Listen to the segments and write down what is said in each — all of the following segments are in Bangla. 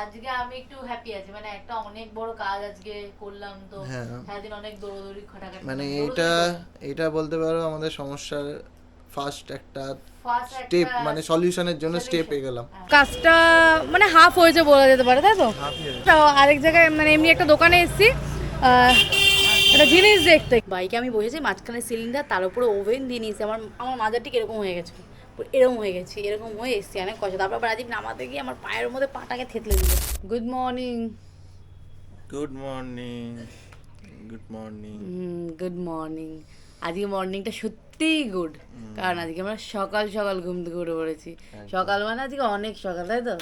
আজকে আমি একটু হ্যাপি আছি। মানে একটা অনেক বড় কাজ আজকে করলাম তো। হ্যাঁ। সারাদিন অনেক দৌড়দৌড়ি খাটাখাটি মানে এটা এটা বলতে পারো আমাদের সমস্যার ফার্স্ট একটা স্টেপ মানে সলিউশনের জন্য স্টেপ। এগেলাম কাজটা মানে হাফ হয়েছে বলা যেতে পারে তাই তো? তো আরেক জায়গায় মানে এমনি একটা দোকানে এসেছি। একটা জিনিস দেখতে। বাইকে আমি বসেছি মাঝখানে সিলিন্ডার তার উপরে ওভেন দিয়ে নিয়েছি। আমার আমার মাজার ঠিক এরকম হয়ে গেছে। এরকম হয়ে গেছি এরকম হয়ে এসেছি অনেক কষ্ট। তারপর রাজীব নামাতে গিয়ে আমার পায়ের মধ্যে পাটাকে থেতলে দিল। Good morning good morning good morning good morning আজকে মর্নিংটা সত্যিই গুড কারণ আজকে আমরা সকাল সকাল ঘুম থেকে উঠে পড়েছি। সকাল মানে আজকে অনেক সকাল তাই তো?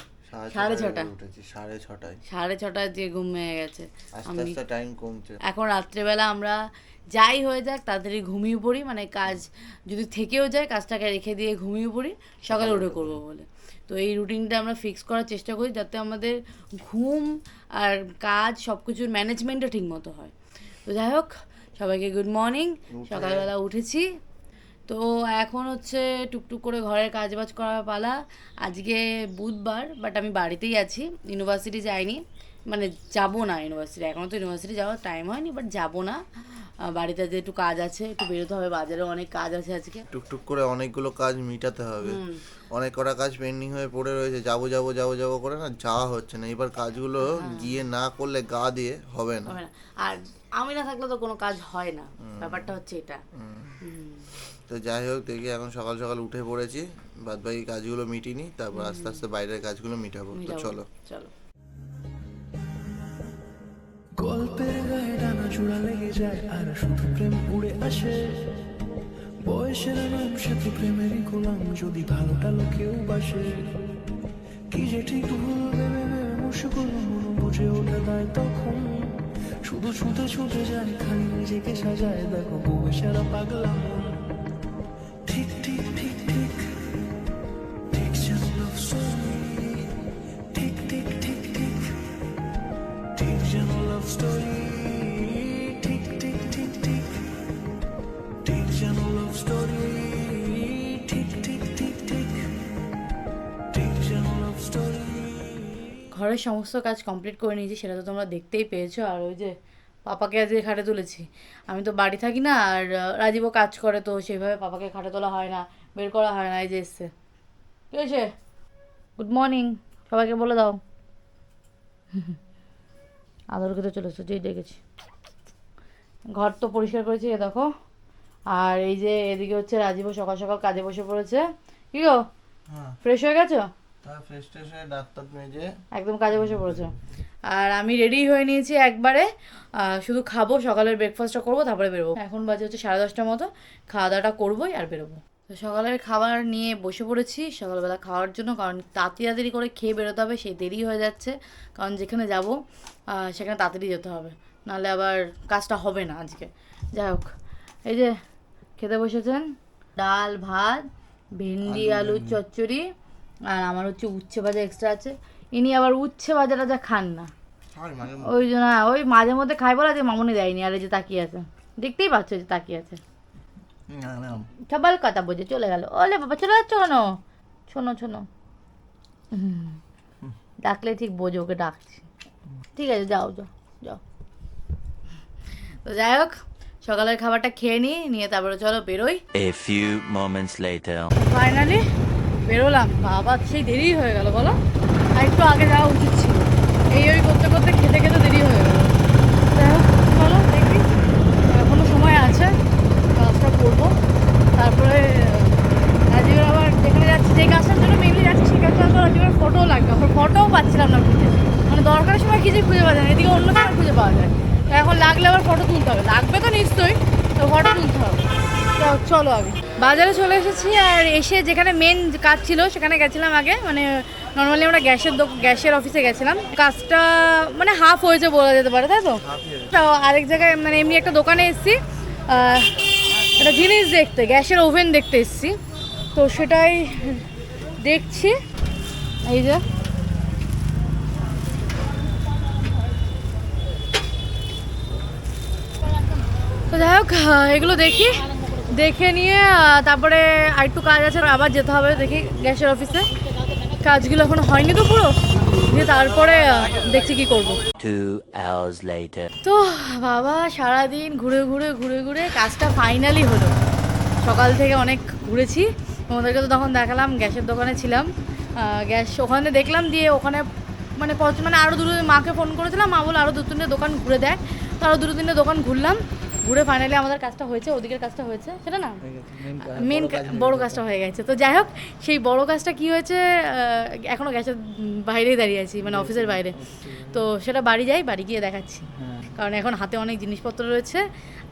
সাড়ে ছটা উঠেছি সাড়ে ছটায়। সাড়ে ছটায় যে ঘুম হয়ে গেছে আস্তে আস্তে টাইম কমছে। এখন রাত্রেবেলা আমরা যাই হয়ে যাক তাড়াতাড়ি ঘুমিয়ে পড়ি মানে কাজ যদি থেকেও যায় কাজটাকে রেখে দিয়ে ঘুমিয়ে পড়ি সকালে উঠে করব বলে। তো এই রুটিনটা আমরা ফিক্স করার চেষ্টা করি যাতে আমাদের ঘুম আর কাজ সব কিছুর ম্যানেজমেন্টটা ঠিক মতো হয়। তো যাই হোক সবাইকে গুড মর্নিং সকালবেলা উঠেছি। তো এখন হচ্ছে টুকটুক করে ঘরের কাজ বাজ করার পালা। আজকে বুধবার বাট আমি বাড়িতেই আছি। ইউনিভার্সিটি যাইনি। মানে যাব না ইউনিভার্সিটি এখনও তো ইউনিভার্সিটি যাওয়ার টাইম হয়নি বাট যাব না। বাড়িতে যে একটু কাজ আছে একটু বেরোতে হবে বাজারে অনেক কাজ আছে আজকে। টুকটুক করে অনেকগুলো কাজ মিটাতে হবে। অনেক কটা কাজ পেন্ডিং হয়ে পড়ে রয়েছে যাব যাব যাব যাব করে না যাওয়া হচ্ছে না। এবার কাজগুলো গিয়ে না করলে গা দিয়ে হবে না। আর আমি না থাকলে তো কোনো কাজ হয় না। ব্যাপারটা হচ্ছে এটা। তো যাই হোক দেখি এখন সকাল সকাল উঠে পড়েছি। বাদ বাকি কাজগুলো মিটিনি তারপর আস্তে আস্তে বাইরের কাজগুলো মিটাবো। তো চলো। চলো। গল্পের গায়ে ডানা চূড়া লেগে যায় আর শুধু প্রেম উড়ে আসে। বয়সের নাম সে তো প্রেমেরই গোলাম যদি ভালোটা লোকেও বাসে। কি যে ঠিক ভুল ভেবে ভেবে মুশকুল মন বুঝে ওঠে দেয় তখন। শুধু ছুটে ছুটে যায় খালি নিজেকে সাজায় দেখো বউ সারা পাগলা মন ঘরের সমস্ত কাজ কমপ্লিট করে নিয়েছি সেটা তো তোমরা দেখতেই পেয়েছ। আর ওই যে পাপাকে আজকে খাটে তুলেছি। আমি তো বাড়ি থাকি না আর রাজীবও কাজ করে তো সেইভাবে পাপাকে খাটে তোলা হয় না বের করা হয় না এই যে এসছে। কী হয়েছে গুড মর্নিং সবাইকে বলে দাও। আদর খেতে চলে এসছো যেই দেখেছি। ঘর তো পরিষ্কার করেছি এ দেখো। আর এই যে এদিকে হচ্ছে রাজীবও সকাল সকাল কাজে বসে পড়েছে। কি গো? হ্যাঁ। ফ্রেশ হয়ে গেছো? একদম কাজে বসে পড়েছে। আর আমি রেডি হয়ে নিয়েছি একবারে। শুধু খাব সকালের ব্রেকফাস্টটা করব তারপরে বেরোবো। এখন বাজে হচ্ছে সাড়ে দশটার মতো। খাওয়া দাওয়াটা করবোই আর বেরোবো। তো সকালের খাবার নিয়ে বসে পড়েছি সকালবেলা খাওয়ার জন্য কারণ তাড়াতাড়ি তাড়াতাড়ি করে খেয়ে বেরোতে হবে সেই দেরি হয়ে যাচ্ছে। কারণ যেখানে যাব সেখানে তাড়াতাড়ি যেতে হবে। নাহলে আবার কাজটা হবে না আজকে। যাই হোক এই যে খেতে বসেছেন। ডাল ভাত ভেন্ডি আলুর চচ্চড়ি আর আমার হচ্ছে উচ্ছে ভাজা এক্সট্রা আছে। ইনি আবার উচ্ছে ভাজাটা যা খান না। মানে ওই জন্য হ্যাঁ, ওই মাঝে মধ্যে খাই বলা যে মামুনি দেয়নি আর এই যে তাকিয়ে আছে। দেখতেই পাচ্ছ যে তাকিয়ে আছে। না কথা বোঝে চলে গেল। ওলে বাবা চলে যাচ্ছ কেন? শোনো শোনো। হুম, ডাকলে ঠিক বোঝো ওকে ডাকছি। ঠিক আছে যাও যাও যাও। তো যাই হোক সকালের খাবারটা খেয়ে নিই নিয়ে তারপরে চলো বেরোই। A few moments later. Finally বেরোলাম, বাবা, সেই দেরি হয়ে গেল, বলো। আর একটু আগে যাওয়া উচিত ছিল। এই ওই করতে করতে খেতে খেতে দেরি হয়ে গেল। চলো, দেখি। এখনও সময় আছে, কাজটা করব। তারপরে, রাজীবের আবার যেখানে যাচ্ছি, যে কাজটার জন্য মেনলি যাচ্ছি, সেই কাজটা তো রাজীবের ফটোও লাগবে। এখন ফটোও পাচ্ছিলাম না খুঁজে মানে দরকারের সময় কিছু খুঁজে পাওয়া যায় এদিকে অন্য সময় খুঁজে পাওয়া যায়। তো এখন লাগলে আবার ফটো তুলতে হবে। লাগবে তো নিশ্চয়ই, তো ফটো তুলতে হবে। চলো আগে। বাজারে চলে এসেছি আর এসে যেখানে মেন কাজ ছিল সেখানে গেছিলাম আগে। মানে নর্মালি আমরা গ্যাসের দোক- গ্যাসের অফিসে গেছিলাম। কাজটা মানে হাফ হয়েছে বলা যেতে পারে তাই তো? তো আরেক জায়গায় মানে এমনি একটা দোকানে এসেছি। একটা জিনিস দেখতে গ্যাসের ওভেন দেখতে এসেছি। তো সেটাই দেখছি। এই যে। তো যাই হোক এগুলো দেখি। দেখে নিয়ে তারপরে আরেকটু কাজ আছে আবার যেতে হবে দেখি গ্যাসের অফিসে। কাজগুলো এখন হয়নি তো পুরো। দিয়ে তারপরে দেখছি কি করব. তো বাবা সারাদিন ঘুরে ঘুরে ঘুরে ঘুরে কাজটা ফাইনালি হলো। সকাল থেকে অনেক ঘুরেছি। তোমাদেরকে তো তখন দেখালাম গ্যাসের দোকানে ছিলাম। গ্যাস ওখানে দেখলাম দিয়ে ওখানে মানে মানে আরও দুটো মাকে ফোন করেছিলাম মা বলে আরও দু তিনটে দোকান ঘুরে দেখ। তো আরও দুটো তিনটে দোকান ঘুরলাম। ঘুরে ফাইনালি আমাদের কাজটা হয়েছে ওদিকের কাজটা হয়েছে সেটা না? মেন বড় কাজটা হয়ে গেছে। তো যাই হোক সেই বড় কাজটা কি হয়েছে আহ, এখনও গ্যাসের বাইরেই দাঁড়িয়ে আছি মানে অফিসের বাইরে। তো সেটা বাড়ি যাই বাড়ি গিয়ে দেখাচ্ছি। কারণ এখন হাতে অনেক জিনিসপত্র রয়েছে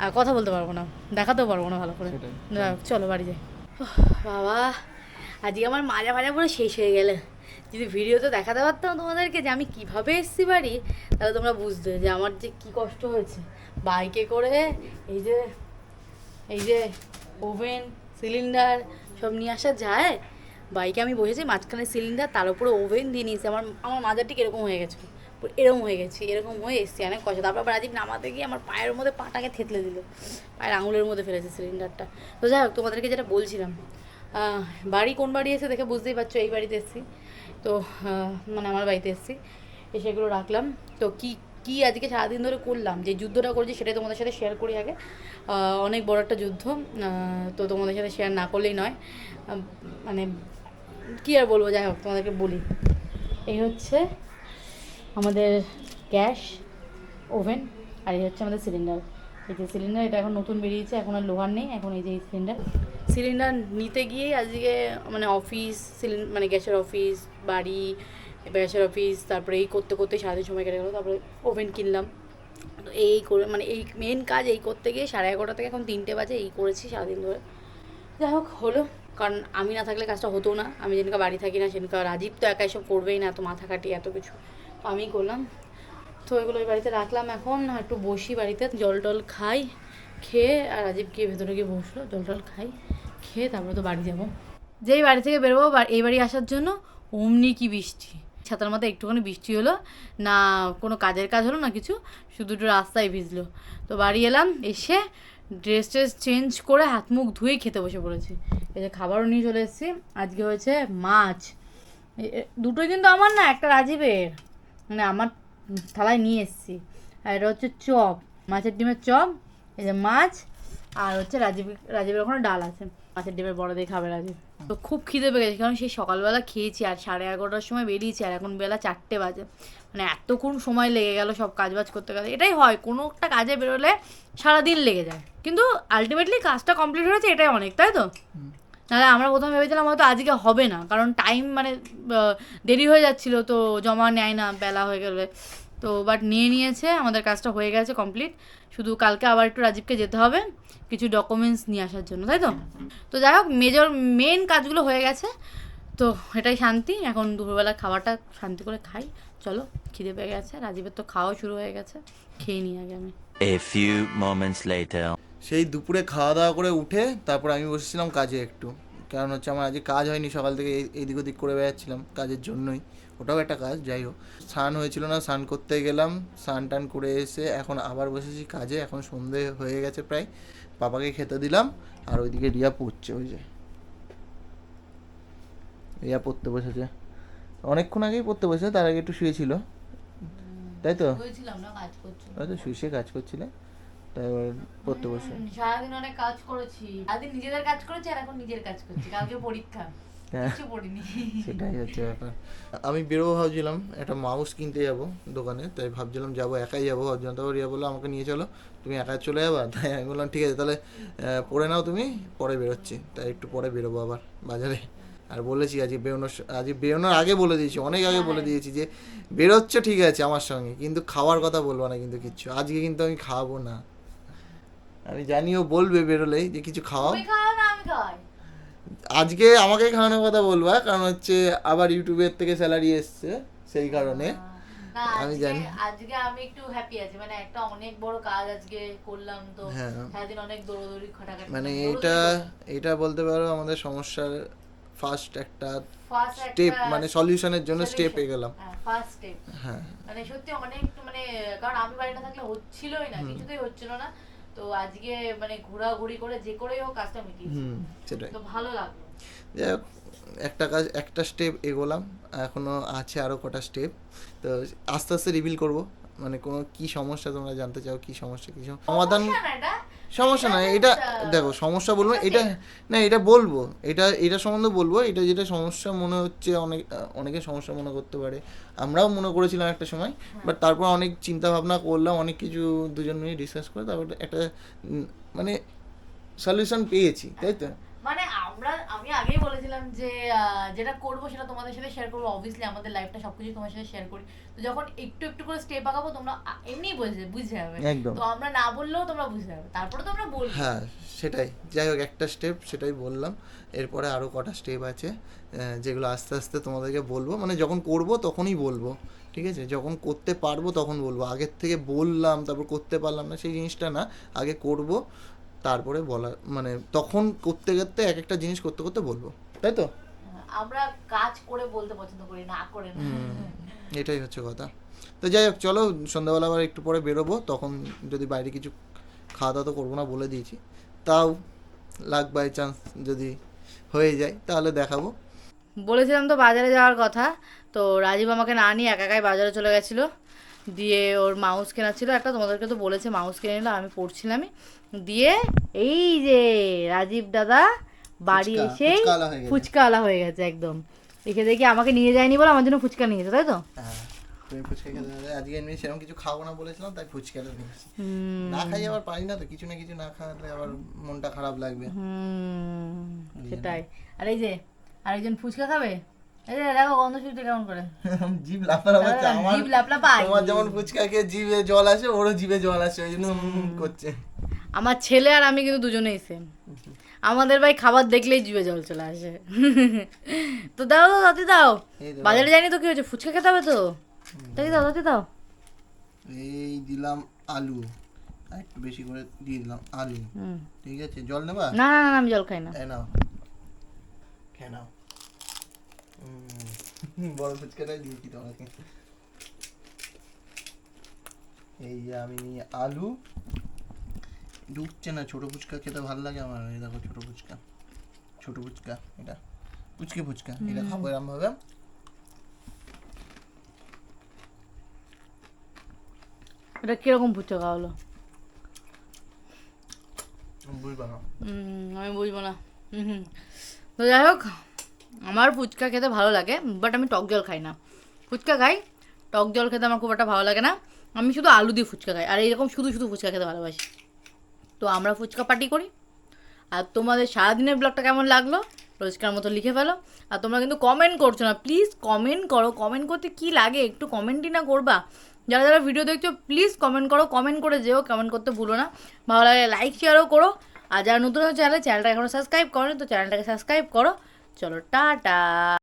আর কথা বলতে পারব না দেখাতেও পারব না ভালো করে। চলো বাড়ি যাই। বাবা আজকে আমার মাজা মাজা পুরো শেষ হয়ে গেলে। যদি ভিডিওতে দেখাতে পারতাম তোমাদেরকে যে আমি কীভাবে এসেছি বাড়ি, তাহলে তোমরা বুঝতে যে আমার যে কি কষ্ট হয়েছে। বাইকে করে এই যে এই যে ওভেন সিলিন্ডার সব নিয়ে আসা যায় বাইকে আমি বসেছি, মাঝখানে সিলিন্ডার তার উপরে ওভেন দিয়ে নিয়েছি। আমার আমার মাজার ঠিক এরকম হয়ে গেছে এরকম হয়ে গেছে, এরকম হয়ে এসছি, অনেক কষ্ট। তারপর রাজীব নামাতে গিয়ে আমার পায়ের মধ্যে পাটাকে থেতলে দিল, পায়ের আঙুলের মধ্যে ফেলেছে সিলিন্ডারটা তো যাই হোক, তোমাদেরকে যেটা বলছিলাম বাড়ি কোন বাড়ি এসে দেখে বুঝতেই পারছ, এই বাড়িতে এসেছি। তো মানে আমার বাড়িতে এসেছি। এসে এগুলো রাখলাম। তো কি কি আজকে সারাদিন ধরে করলাম? যে যুদ্ধটা করেছি সেটাই তোমাদের সাথে শেয়ার করি আগে। অনেক বড় একটা যুদ্ধ। তো তোমাদের সাথে শেয়ার না করলেই নয়। মানে কি আর বলব, যাই হোক, তোমাদেরকে বলি। এই হচ্ছে আমাদের গ্যাস, ওভেন, আর এই হচ্ছে আমাদের সিলিন্ডার এই যে সিলিন্ডার এটা এখন নতুন বেরিয়েছে, এখন আর লোহার নেই, এখন এই যে সিলিন্ডার সিলিন্ডার নিতে গিয়েই আজকে মানে অফিস সিলিন্ডার মানে গ্যাসের অফিস বাড়ি গ্যাসের অফিস তারপরে এই করতে করতে সারাদিন সময় কেটে গেলো, তারপরে ওভেন কিনলাম। তো এই করে মানে এই মেন কাজ এই করতে গিয়ে সাড়ে এগারোটা থেকে এখন তিনটে বাজে, এই করেছি সারাদিন ধরে। যাই হোক, হলো। কারণ আমি না থাকলে কাজটা হতো না। আমি যেদিনকে বাড়ি থাকি না, সেদিনকে রাজীব তো একা এসব করবেই না এত মাথা কাটি এত কিছু। তো আমিই করলাম। তো এগুলো ওই বাড়িতে রাখলাম। এখন একটু বসি বাড়িতে। জল টল খাই, খেয়ে আর রাজীব গিয়ে ভেতরে গিয়ে বসল। জল টল খাই, খেয়ে তারপরে তো বাড়ি যাব। যেই বাড়ি থেকে বেরোবো এই বাড়ি আসার জন্য অমনি কি বৃষ্টি। ছাতার মাথায় একটুখানি বৃষ্টি হলো, না কোনো কাজের কাজ হলো না কিছু, শুধু রাস্তায় ভিজলো। তো বাড়ি এলাম, এসে ড্রেস ট্রেস চেঞ্জ করে হাত মুখ ধুয়ে খেতে বসে পড়েছি। এই যে খাবারও নিয়ে চলে এসেছি। আজকে হয়েছে মাছ। দুটোই কিন্তু আমার না, একটা রাজীবের। মানে আমার থালায় নিয়ে এসেছি। আর এটা হচ্ছে চপ মাছের ডিমের চপ এই যে মাছ আর হচ্ছে রাজীব রাজীবের ওখানে ডাল আছে। মাছের ডিমের বড় দিয়ে খাবে রাজীব। তো খুব খিদে পেয়ে গেছে কারণ সেই সকালবেলা খেয়েছি আর সাড়ে এগারোটার সময় বেরিয়েছি আর এখন বেলা চারটে বাজে। মানে এতক্ষণ সময় লেগে গেল সব কাজ বাজ করতে। গেলে এটাই হয় কোনো একটা কাজে বেরোলে সারাদিন লেগে যায়। কিন্তু আলটিমেটলি কাজটা কমপ্লিট হয়েছে এটাই অনেক তাই তো? নাহলে আমরা প্রথমে ভেবেছিলাম হয়তো আজকে হবে না, কারণ টাইম মানে দেরি হয়ে যাচ্ছিল তো জমা নেয় না, বেলা হয়ে গেলে। তো বাট নিয়ে নিয়েছে, আমাদের কাজটা হয়ে গেছে কমপ্লিট শুধু কালকে আবার একটু রাজীবকে যেতে হবে, কিছু ডকুমেন্টস নিয়ে আসার জন্য, তাই তো? তো যাই হোক মেজর মেন কাজগুলো হয়ে গেছে। তো এটাই শান্তি, এখন দুপুরবেলা খাবারটা শান্তি করে খাই। চলো, খিদে পেয়ে গেছে, রাজীবের তো খাওয়া শুরু হয়ে গেছে, খেয়ে নিই আগে আমি। A few moments later. সেই দুপুরে খাওয়া দাওয়া করে উঠে তারপর আমি বসেছিলাম কাজে একটু। কারণ হচ্ছে আমার আজকে কাজ হয়নি সকাল থেকে এইদিক ওদিক করে বেড়াচ্ছিলাম কাজের জন্যই। ওটাও একটা কাজ যাই হোক। স্নান হয়েছিল না স্নান করতে গেলাম স্নান টান করে এসে এখন আবার বসেছি কাজে এখন সন্ধে হয়ে গেছে প্রায়। পাপাকে খেতে দিলাম আর ওইদিকে রিয়া পড়ছে ওই যে। রিয়া পড়তে বসেছে। অনেকক্ষণ আগেই পড়তে বসেছে তার আগে একটু শুয়েছিল। তাই তো? শুয়ে কাজ করছিলে? তাই পড়তে বসে। সারাদিন অনেক কাজ করেছি। সারাদিন নিজেদের কাজ করেছি আর এখন নিজের কাজ করছি। কালকে পরীক্ষা। হ্যাঁ। কিছু পড়িনি। সেটাই হচ্ছে ব্যাপার। আমি বেরোবো ভাবছিলাম একটা মাউস কিনতে যাব দোকানে তাই ভাবছিলাম যাব একাই যাব। ভাবছিলাম তারপর রিয়া বলল আমাকে নিয়ে চলো তুমি একা চলে যাবা? তাই আমি বললাম ঠিক আছে তাহলে পরে নাও তুমি পরে বেরোচ্ছি। তাই একটু পরে বেরোবো আবার বাজারে। আর বলেছি আজকে বেরোনোর আজকে বেরোনোর আগে বলে দিয়েছি অনেক আগে বলে দিয়েছি যে বেরোচ্ছ ঠিক আছে আমার সঙ্গে কিন্তু খাওয়ার কথা বলব না কিন্তু কিচ্ছু। আজকে কিন্তু আমি খাওয়াবো না। আমি জানিও বলবে বেরোলেই যে কিছু খাওয়াও তুমি খাও না আমি খাই। আজকে আমাকে খাওয়ানোর কথা বলবা কারণ হচ্ছে আবার ইউটিউবের থেকে স্যালারি এসছে সেই কারণে। আমি জানি। আজকে আমি একটু হ্যাপি আছি মানে একটা অনেক বড় কাজ আজকে করলাম তো হ্যাঁ। সারাদিন অনেক দৌড়দৌড়ি খাটাখাটি মানে এটা এটা বলতে পারো আমাদের সমস্যার ফার্স্ট একটা স্টেপ মানে সলিউশনের জন্য স্টেপ solution। এ গেলাম। হ্যাঁ ফার্স্ট স্টেপ হ্যাঁ। মানে সত্যি অনেক মানে কারণ আমি বাড়ি না থাকলে হচ্ছিলই না কিছুতেই হচ্ছিল না। তো আজকে মানে ঘোরাঘুরি করে যে করেই হোক কাজটা মিটিয়েছি। সেটাই। তো ভালো লাগল। একটা কাজ একটা স্টেপ এগোলাম এখনও আছে আরও কটা স্টেপ তো আস্তে আস্তে রিভিল করব মানে কোনো কি সমস্যা তোমরা জানতে চাও কি সমস্যা কি সম- সমাধান সমস্যা না এটা দেখো সমস্যা বলব না, এটা না এটা বলব এটা এটা সম্বন্ধে বলব এটা যেটা সমস্যা মনে হচ্ছে অনেক অনেকে সমস্যা মনে করতে পারে। আমরাও মনে করেছিলাম একটা সময় বাট তারপর অনেক চিন্তা ভাবনা করলাম অনেক কিছু দুজন মিলে ডিসকাস করে তারপর একটা মানে সলিউশন পেয়েছি তাই তো? আমরা আমি আগেই বলেছিলাম যে যেটা করব সেটা তোমাদের সাথে শেয়ার করব। অবভিয়াসলি আমাদের লাইফটা সবকিছু তোমার সাথে শেয়ার করি। তো যখন একটু একটু করে স্টেপ আগাবো তোমরা এমনিই বুঝে বুঝে যাবে। তো আমরা না বললেও তোমরা বুঝে যাবে। তারপরে তো আমরা বলব। হ্যাঁ সেটাই। যাই হোক একটা স্টেপ সেটাই বললাম। এরপরে আরও কটা স্টেপ আছে যেগুলো আস্তে আস্তে তোমাদেরকে বলব। মানে যখন করব তখনই বলব ঠিক আছে? যখন করতে পারব তখন বলব। আগের থেকে বললাম তারপর করতে পারলাম না সেই জিনিসটা না। আগে করব তারপরে বলা মানে তখন করতে করতে এক একটা জিনিস করতে করতে বলব। তাই তো? আমরা কাজ করে বলতে পছন্দ করি না করে না। এটাই হচ্ছে কথা। তো যাই হোক চলো সন্ধ্যাবেলা আবার একটু পরে বেরোবো তখন যদি বাইরে কিছু খাওয়া দাওয়া তো করব না বলে দিয়েছি। তাও লাক বাই চান্স যদি হয়ে যায় তাহলে দেখাবো। বলেছিলাম তো বাজারে যাওয়ার কথা তো রাজীব আমাকে না নিয়ে একা একাই বাজারে চলে গেছিল। দিয়ে ওর মাউস কেনা ছিল। একটা তোমাদেরকে তো বলেছে মাউস কিনে নিল আমি পড়ছিলামই। দিয়ে এই যে রাজীব দাদা বাড়ি এসেই ফুচকাওয়ালা হয়ে গেছে। একদম। দেখে দেখি আমাকে নিয়ে যায়নি বলে আমার জন্য ফুচকা নিয়েছে তাই তো? হ্যাঁ ফুচকা আজকে এমনি সেরকম কিছু খাব না বলেছিলাম তাই ফুচকা না খাই আবার পারি না তো কিছু না কিছু না খাওয়ালে আবার মনটা খারাপ লাগবে। হুম, সেটাই। আর এই যে আরেকজন ফুচকা খাবে? দেখো গন্ধ শুনতে কেমন করে? জিভ লাফার আমার জিভ লাপলাপাই তোমার যেমন ফুচকা খেয়ে জিভে জল আসে ওরও জিভে জল আসে ওই জন্য করছে। আমার ছেলে আর আমি কিন্তু দুজনেই সেম আমাদের ভাই খাবার দেখলেই জিভে জল চলে আসে। তো দাও দাও। তাতে দাও। বাজারে যাইনি তো কি হয়েছে? ফুচকা খেতে হবে তো? তাই দাও তাতে দাও। এই দিলাম আলু। একটু বেশি করে দিয়ে দিলাম আলু। হুম। ঠিক আছে? জল নেবা? না না না আমি জল খাই না। নাও। খেয়ে নাও। বড় ফুচকাটাই দিয়েছি তোমাকে। এই আমি আলু। ঢুকছে না ছোট ফুচকা খেতে ভালো লাগে আমার। এই দেখো ছোট ফুচকা। ছোট ফুচকা এটা। ফুচকে ফুচকা এটা খাব এরম ভাবে। এটা কীরকম ফুচকা খাওয়ালো বুঝবা না। আমি বুঝব না। হুম। তো যাই হোক। আমার ফুচকা খেতে ভালো লাগে বাট আমি টক জল খাই না। ফুচকা খাই, টক জল খেতে আমার খুব একটা ভালো লাগে না। আমি শুধু আলু দিয়ে ফুচকা খাই, আর এরকম শুধু শুধু ফুচকা খেতে ভালোবাসি। তো আমরা ফুচকা পার্টি করি, আর তোমাদের সারাদিনের ব্লগটা কেমন লাগল, রোজকার মতো লিখে ফেলো। আর তোমরা কিন্তু কমেন্ট করছ না প্লিজ কমেন্ট করো। কমেন্ট করতে কি লাগে, একটু কমেন্টই না করবা। যারা যারা ভিডিও দেখছ প্লিজ কমেন্ট করো কমেন্ট করে যেও কমেন্ট করতে ভুলো না। ভালো লাগে লাইক শেয়ারও করো। আর যারা নতুন চ্যানেল চ্যানেলটা এখনও সাবস্ক্রাইব করো তো চ্যানেলটাকে সাবস্ক্রাইব করো। চলো টাটা।